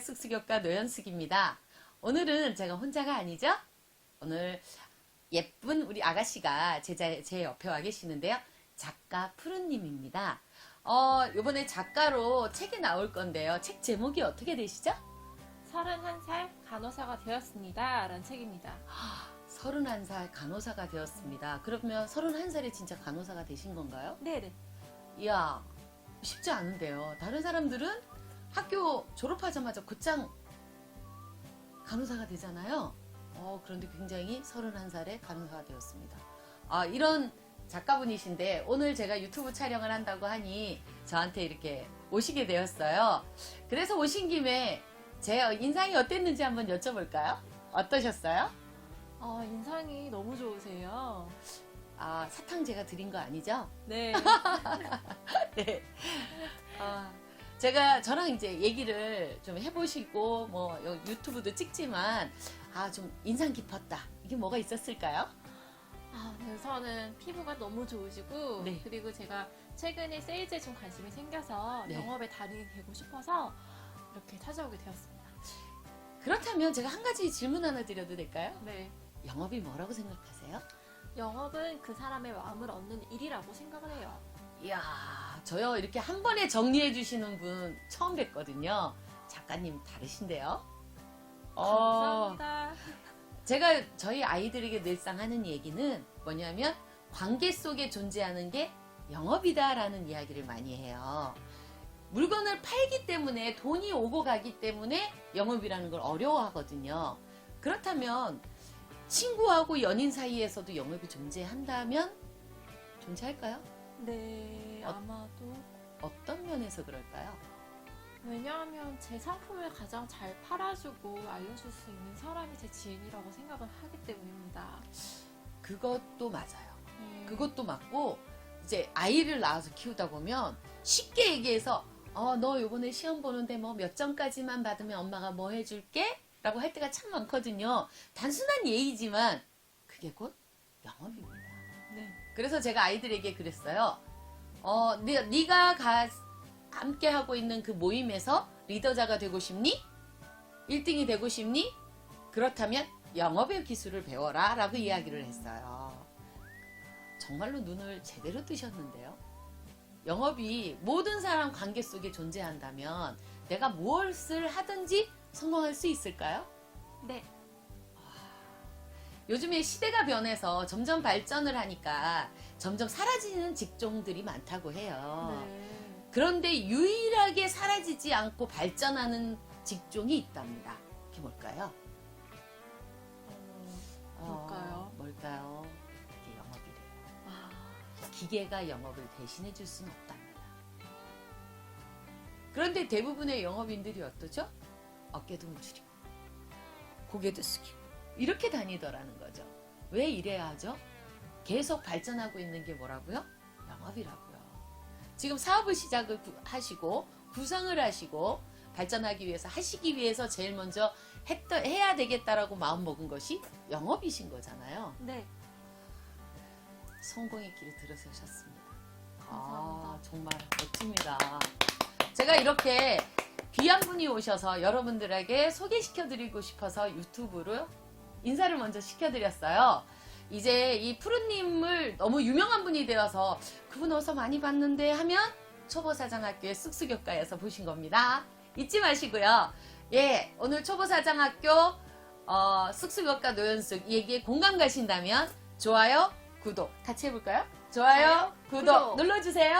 쑥쑥효과 노현숙입니다. 오늘은 제가 혼자가 아니죠? 오늘 예쁜 우리 아가씨가 제, 자- 제 옆에 와 계시는데요. 작가 푸른님입니다. 어, 요번에 작가로 책이 나올 건데요. 책 제목이 어떻게 되시죠? 31살 간호사가 되었습니다. 라는 책입니다. 31살 간호사가 되었습니다. 그러면 31살에 진짜 간호사가 되신 건가요? 네네. 이야, 쉽지 않은데요. 다른 사람들은 학교 졸업하자마자 곧장 간호사가 되잖아요. 어, 그런데 굉장히 31살에 간호사가 되었습니다. 아, 이런 작가분이신데 오늘 제가 유튜브 촬영을 한다고 하니 저한테 이렇게 오시게 되었어요. 그래서 오신 김에 제 인상이 어땠는지 한번 여쭤볼까요? 어떠셨어요? 어, 인상이 너무 좋으세요. 아, 사탕 제가 드린 거 아니죠? 네. 네. 아, 제가 저랑 이제 얘기를 좀 해보시고 뭐 여- 유튜브도 찍지만 아 좀 인상 깊었다. 이게 뭐가 있었을까요? 아, 우선은 피부가 너무 좋으시고 네. 그리고 제가 최근에 세일즈에 좀 관심이 생겨서 네. 영업에 달인이 되고 싶어서 이렇게 찾아오게 되었습니다. 그렇다면 제가 한 가지 질문 하나 드려도 될까요? 네. 영업이 뭐라고 생각하세요? 영업은 그 사람의 마음을 얻는 일이라고 생각을 해요. 이야, 저요 이렇게 한 번에 정리해 주시는 분 처음 뵀거든요. 작가님 다르신데요? 어, 감사합니다. 제가 저희 아이들에게 늘상 하는 얘기는 뭐냐면 관계 속에 존재하는 게 영업이다라는 이야기를 많이 해요. 물건을 팔기 때문에 돈이 오고 가기 때문에 영업이라는 걸 어려워하거든요. 그렇다면 친구하고 연인 사이에서도 영업이 존재한다면 존재할까요? 네, 어- 아마도 어떤 면에서 그럴까요? 왜냐하면 제 상품을 가장 잘 팔아주고 알려줄 수 있는 사람이 제 지인이라고 생각을 하기 때문입니다. 그것도 맞아요. 네. 그것도 맞고 이제 아이를 낳아서 키우다 보면 쉽게 얘기해서 어 너 요번에 시험 보는데 뭐 몇 점까지만 받으면 엄마가 뭐 해줄게? 라고 할 때가 참 많거든요. 단순한 예의지만 그게 곧 영업입니다. 네. 그래서 제가 아이들에게 그랬어요. 어, 네, 네가 가, 함께 하고 있는 그 모임에서 리더자가 되고 싶니? 1등이 되고 싶니? 그렇다면 영업의 기술을 배워라 라고 이야기를 했어요. 정말로 눈을 제대로 뜨셨는데요. 영업이 모든 사람 관계 속에 존재한다면 내가 무엇을 하든지 성공할 수 있을까요? 네. 요즘에 시대가 변해서 점점 발전을 하니까 점점 사라지는 직종들이 많다고 해요. 네. 그런데 유일하게 사라지지 않고 발전하는 직종이 있답니다. 그게 뭘까요? 어, 뭘까요? 어, 뭘까요? 그게 영업이래요. 아, 기계가 영업을 대신해 줄 수는 없답니다. 그런데 대부분의 영업인들이 어떠죠? 어깨도 움츠리고 고개도 숙이고 이렇게 다니더라는 거죠. 왜 이래야 하죠? 계속 발전하고 있는 게 뭐라고요? 영업이라고요. 지금 사업을 시작을 구- 하시고 구상을 하시고 발전하기 위해서 하시기 위해서 제일 먼저 했더, 해야 되겠다라고 마음 먹은 것이 영업이신 거잖아요. 네. 성공의 길에 들어서셨습니다. 아. 정말 멋집니다. 제가 이렇게 귀한 분이 오셔서 여러분들에게 소개시켜 드리고 싶어서 유튜브로 인사를 먼저 시켜드렸어요. 이제 이 푸르님을 너무 유명한 분이 되어서 그분 어서 많이 봤는데 하면 초보사장학교의 쑥쑥효과에서 보신 겁니다. 잊지 마시고요. 예, 오늘 초보사장학교 어, 쑥쑥효과 노연숙 이 얘기에 공감 가신다면 좋아요, 구독 같이 해볼까요? 좋아요, 좋아요, 구독 구독. 눌러주세요.